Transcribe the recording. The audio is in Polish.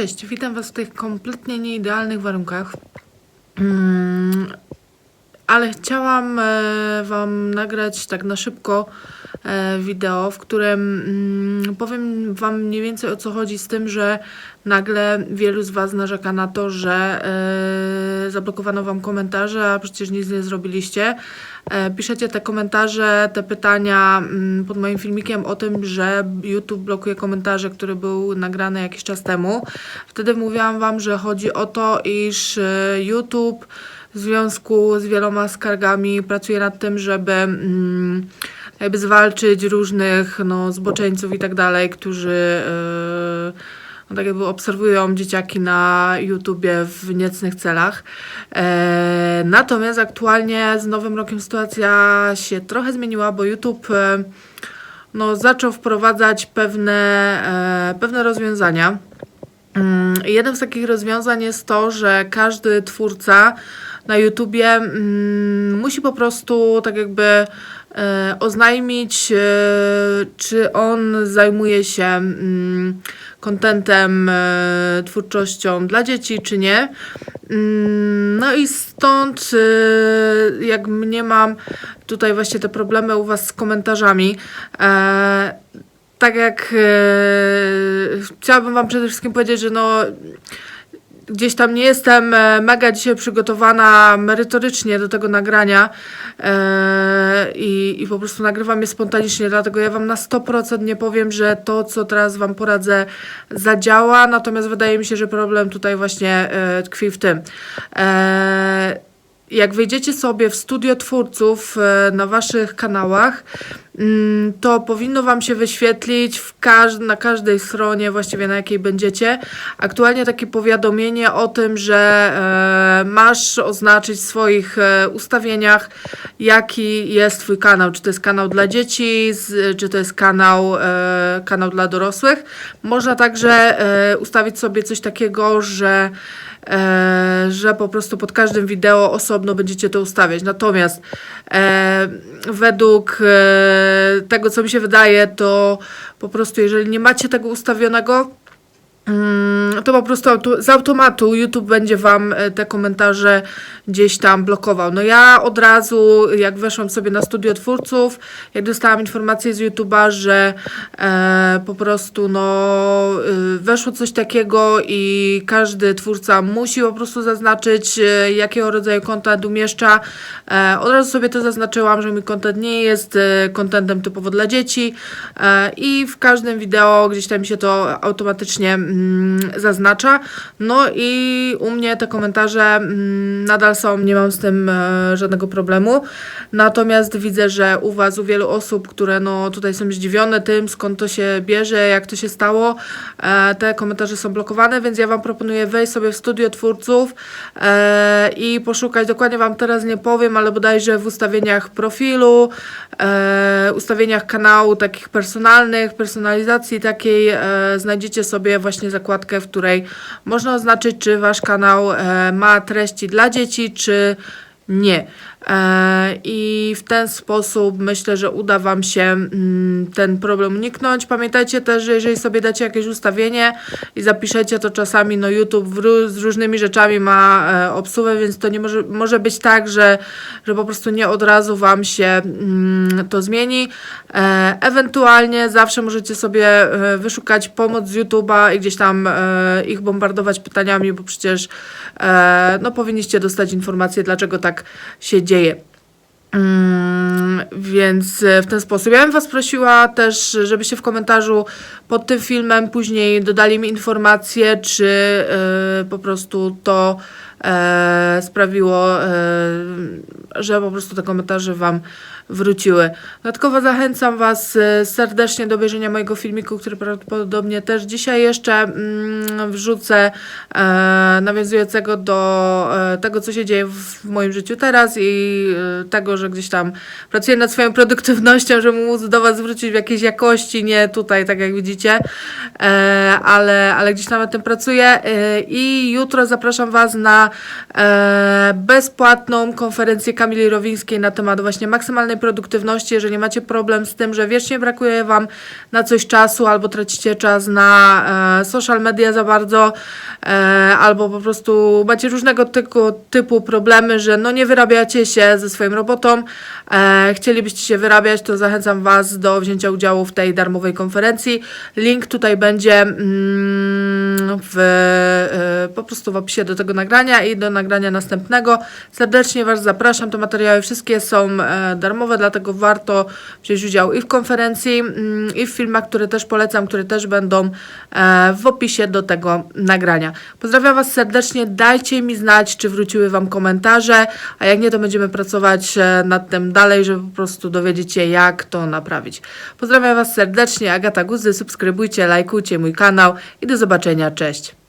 Cześć, witam Was w tych kompletnie nieidealnych warunkach. Mm, ale chciałam e, Wam nagrać tak na szybko wideo, w którym mm, powiem Wam mniej więcej o co chodzi z tym, że nagle wielu z Was narzeka na to, że e, zablokowano Wam komentarze, a przecież nic nie zrobiliście. E, piszecie te komentarze, te pytania mm, pod moim filmikiem o tym, że YouTube blokuje komentarze, który był nagrany jakiś czas temu. Wtedy mówiłam Wam, że chodzi o to, iż e, YouTube w związku z wieloma skargami pracuje nad tym, żeby mm, jakby zwalczyć różnych no, zboczeńców i tak dalej, którzy e, no, tak jakby obserwują dzieciaki na YouTubie w niecnych celach. E, natomiast aktualnie z nowym rokiem sytuacja się trochę zmieniła, bo YouTube e, no, zaczął wprowadzać pewne, e, pewne rozwiązania. Mm, Jednym z takich rozwiązań jest to, że każdy twórca na YouTubie mm, musi po prostu tak jakby e, oznajmić, e, czy on zajmuje się mm, kontentem, e, twórczością dla dzieci, czy nie. No i stąd, jak mnie mam tutaj właśnie te problemy u Was z komentarzami, tak jak e, chciałabym Wam przede wszystkim powiedzieć, że no gdzieś tam nie jestem e, mega dzisiaj przygotowana merytorycznie do tego nagrania e, i, i po prostu nagrywam je spontanicznie, dlatego ja Wam na 100% nie powiem, że to, co teraz Wam poradzę, zadziała, natomiast wydaje mi się, że problem tutaj właśnie e, tkwi w tym. E, jak wejdziecie sobie w studio twórców e, na waszych kanałach, mm, to powinno wam się wyświetlić na każdej stronie, właściwie na jakiej będziecie, aktualnie takie powiadomienie o tym, że e, masz oznaczyć w swoich e, ustawieniach, jaki jest twój kanał. Czy to jest kanał dla dzieci, z, czy to jest kanał, e, kanał dla dorosłych. Można także e, ustawić sobie coś takiego, że że po prostu pod każdym wideo osobno będziecie to ustawiać. Natomiast e, według e, tego, co mi się wydaje, to po prostu jeżeli nie macie tego ustawionego, to po prostu z automatu YouTube będzie Wam e, te komentarze gdzieś tam blokował. No ja od razu, jak weszłam sobie na studio twórców, jak dostałam informację z YouTube'a, że e, po prostu no y, weszło coś takiego i każdy twórca musi po prostu zaznaczyć, e, jakiego rodzaju content umieszcza. E, od razu sobie to zaznaczyłam, że mój content nie jest e, contentem typowo dla dzieci e, i w każdym wideo gdzieś tam się to automatycznie mm, zaznacza. No i u mnie te komentarze mm, nadal są, nie mam z tym e, żadnego problemu. Natomiast widzę, że u Was, u wielu osób, które no tutaj są zdziwione tym, skąd to się bierze, jak to się stało, e, te komentarze są blokowane, więc ja Wam proponuję wejść sobie w studio twórców e, i poszukać, dokładnie Wam teraz nie powiem, ale bodajże w ustawieniach profilu, ustawieniach kanału takich personalnych, personalizacji takiej, znajdziecie sobie właśnie zakładkę, w której można oznaczyć, czy Wasz kanał e, ma treści dla dzieci, czy nie. E, I w ten sposób myślę, że uda Wam się mm, ten problem uniknąć. Pamiętajcie też, że jeżeli sobie dacie jakieś ustawienie i zapiszecie to czasami, no YouTube z różnymi rzeczami ma e, obsługę, więc to nie może, może być tak, że, że po prostu nie od razu Wam się mm, to zmieni. E, ewentualnie zawsze możecie sobie wyszukać pomoc z YouTube'a i gdzieś tam ich bombardować pytaniami, bo przecież no, powinniście dostać informację, dlaczego tak się dzieje. Mm, więc e, w ten sposób. Ja bym Was prosiła też, żebyście w komentarzu pod tym filmem później dodali mi informację, czy e, po prostu to e, sprawiło, e, że po prostu te komentarze Wam wróciły. Dodatkowo zachęcam Was e, serdecznie do obejrzenia mojego filmiku, który prawdopodobnie też dzisiaj jeszcze mm, wrzucę, e, nawiązującego do e, tego, co się dzieje w moim życiu teraz i e, tego, że gdzieś tam pracuję nad swoją produktywnością, żeby móc do Was wrócić w jakiejś jakości, nie tutaj, tak jak widzicie, e, ale, ale gdzieś tam nad tym pracuję e, i jutro zapraszam Was na e, bezpłatną konferencję Kamili Rowińskiej na temat właśnie maksymalnej produktywności. Jeżeli macie problem z tym, że wiecznie brakuje Wam na coś czasu albo tracicie czas na e, social media za bardzo, e, albo po prostu macie różnego typu, typu problemy, że no nie wyrabiacie się ze swoją robotą, e, chcielibyście się wyrabiać, to zachęcam Was do wzięcia udziału w tej darmowej konferencji. Link tutaj będzie mm, w, e, po prostu w opisie do tego nagrania i do nagrania następnego. Serdecznie Was zapraszam. Te materiały wszystkie są e, darmowe, dlatego warto wziąć udział i w konferencji, mm, i w filmach, które też polecam, które też będą e, w opisie do tego nagrania. Pozdrawiam Was serdecznie. Dajcie mi znać, czy wróciły Wam komentarze, a jak nie, to będziemy pracować nad tym dalej, żeby po prostu dowiedzieć się, jak to naprawić. Pozdrawiam Was serdecznie. Agata Guzy. Subskrybujcie, lajkujcie mój kanał i do zobaczenia. Cześć.